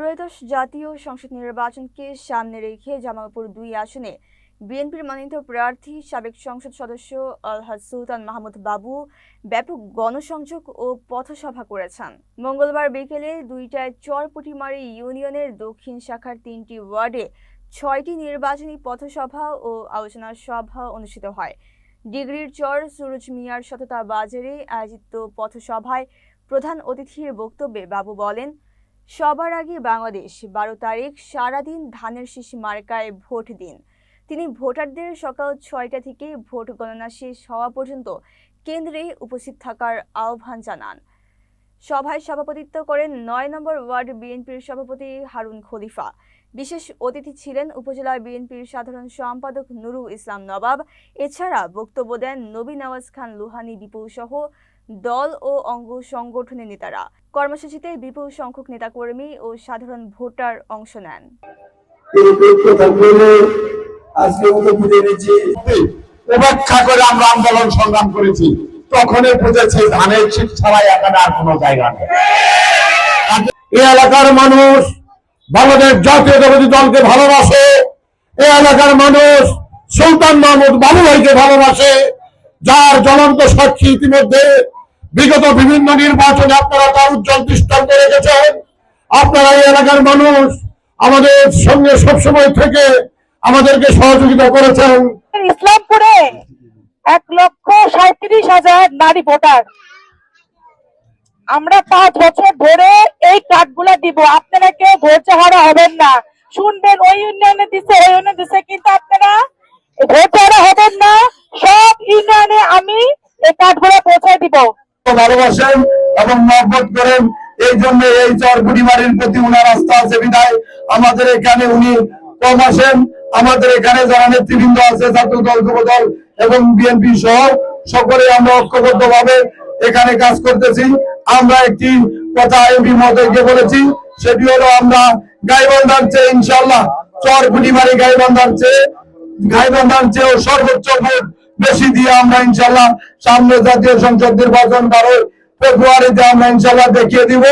ত্রয়োদশ জাতীয় সংসদ নির্বাচনকে সামনে রেখে জামালপুর দুই আসনে বিএনপির মনোনীত প্রার্থী, সাবেক সংসদ সদস্য আলহাজ সুলতান মাহমুদ বাবু ব্যাপক গণসংযোগ ও পথসভা করেছেন। মঙ্গলবার বিকেলে দুইটায় চরপুটিমারি ইউনিয়নের দক্ষিণ শাখার তিনটি ওয়ার্ডে ছয়টি নির্বাচনী পথসভা ও আলোচনা সভা অনুষ্ঠিত হয়। ডিগ্রির চর সুরজ মিয়ার সততা বাজারে আয়োজিত পথসভায় প্রধান অতিথির বক্তব্যে বাবু বলেন সবার আগে বাংলাদেশ, বারো তারিখ, সারাদিন ধানের শীষ মার্কায় ভোট দিন। তিনি ভোটারদের সকাল ছয়টা থেকে ভোট গণনা শেষ হওয়া পর্যন্ত কেন্দ্রে উপস্থিত থাকার আহ্বান জানান। সভায় সভাপতিত্ব করেন নয় নম্বর ওয়ার্ড বিএনপির সভাপতি হারুন খলিফা। বিশেষ অতিথি ছিলেন উপজেলা বিএনপির সাধারণ সম্পাদক নুরুল ইসলাম নবাব। এছাড়া বক্তব্য দেন নবী নওয়াজ খান লুহানি, বিপুল সহ দল ও অঙ্গ সংগঠনের নেতারা। কর্মসূচিতে বিপুল সংখ্যক নেতাকর্মী ও সাধারণ ভোটার অংশ নেন। আজকে আমরা আন্দোলন সংগ্রাম করেছি। তখনই বুঝেছি ধানের শীত ছাড়াই এখানে আর কোনো জায়গা নেই। এই এলাকার মানুষ বাংলাদেশ জাতীয়তাবাদী দলকে ভালোবাসে। এই এলাকার মানুষ সুলতান মাহমুদ বাবু ভাইকে ভালোবাসে। যার জ্বলন্ত সাক্ষী ইতিমধ্যে বিগত বিভিন্ন নির্বাচনে আপনারা তার উজ্জ্বল দৃষ্টান্ত রেখেছেন। আপনারা এই এলাকার মানুষ আমাদের সঙ্গে সবসময় থেকে আমাদেরকে সহযোগিতা করেছেন। ইসলামপুরে এক সাঁত্রিশ হাজার নারী ভোটার। আমরা পাঁচ বছর ধরে এই কার্ডগুলা দিব। আপনারা কেউ ধৈর্য হারা হবেন না। শুনবেন, ওই ইউনিয়নে দিছে, ওই ইউনিয়নে দিছে, কিন্তু আপনারা ধৈর্য হারা হবেন না। সব ইউনিয়নে আমি এই কার্ডগুলো পৌঁছায় দিব। ভালোবাসেন এবং মহব্বত করেন। এই জন্য এই চর পরিবারের প্রতি উনার আস্থা আছে বিদায় আমাদের এখানে উনি কম আসেন। আমাদের এখানে যারা নেতৃবৃন্দ আছে ছাত্র দল যুব দল এবং বিএনপি সহ সকলে আমরা ঐক্যবদ্ধ ভাবে এখানে কাজ করতেছি। আমরা একটি কথা এমপি মহোদয়কে বলেছি, সেটি হলো আমরা গাইবান্ধার চেয়ে ইনশাল্লাহ চর পুটিমারি গাইবান্ধার চেয়ে, গাইবান্ধার চেয়েও সর্বোচ্চ ভোট বেশি দিয়ে আমরা ইনশাল্লাহ সামনে জাতীয় সংসদ নির্বাচন বারোই ফেব্রুয়ারিতে আমরা ইনশাল্লাহ দেখিয়ে দিব।